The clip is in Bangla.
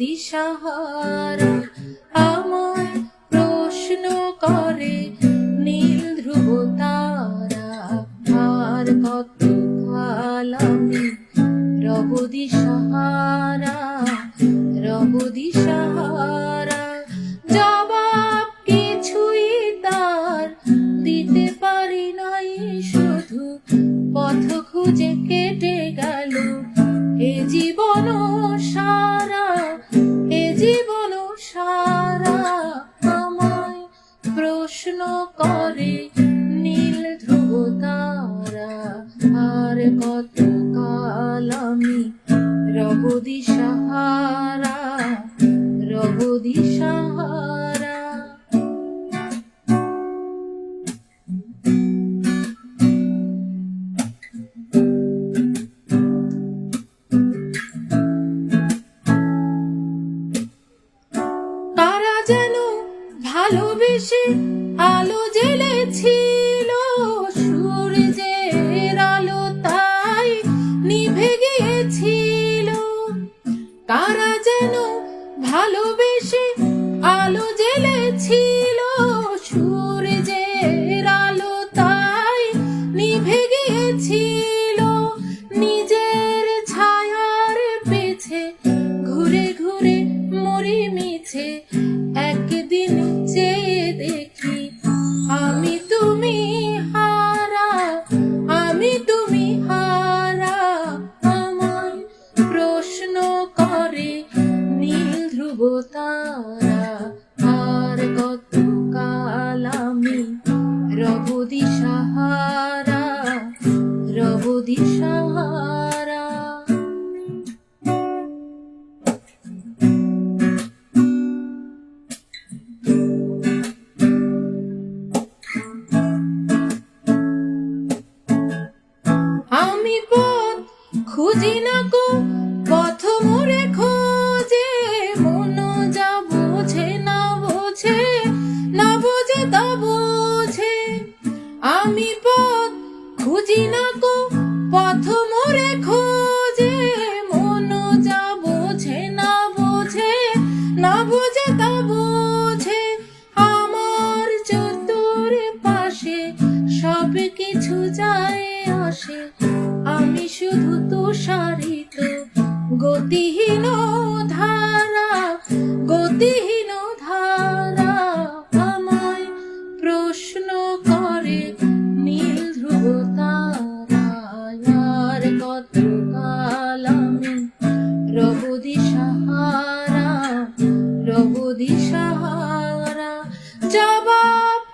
দিশাহারা আমায় প্রশ্ন করে নীল ধ্রুব তারা। আর কত কাল আমি রব দিশাহারা রব দিশাহারা জবাব কিছুই তার দিতে পারি নাই, শুধু পথ খুঁজে কেটে করে নীল ধ্রুব তারা। আর কত কাল আমি রব দিশাহারা রব দিশাহারা। তারা যেন ভালোবেসে আলো জ্বেলেছিল সূর্যের আলো তাই নিভে গিয়েছিল। কারা যেন ভালোবেসে আলো জ্বেলেছিল আমি পথ খুঁজি না গো। আমার চতুর পাশে সব কিছু আসে। আমি শুধু তুষারিত গতিহীন ধারা গতিহীন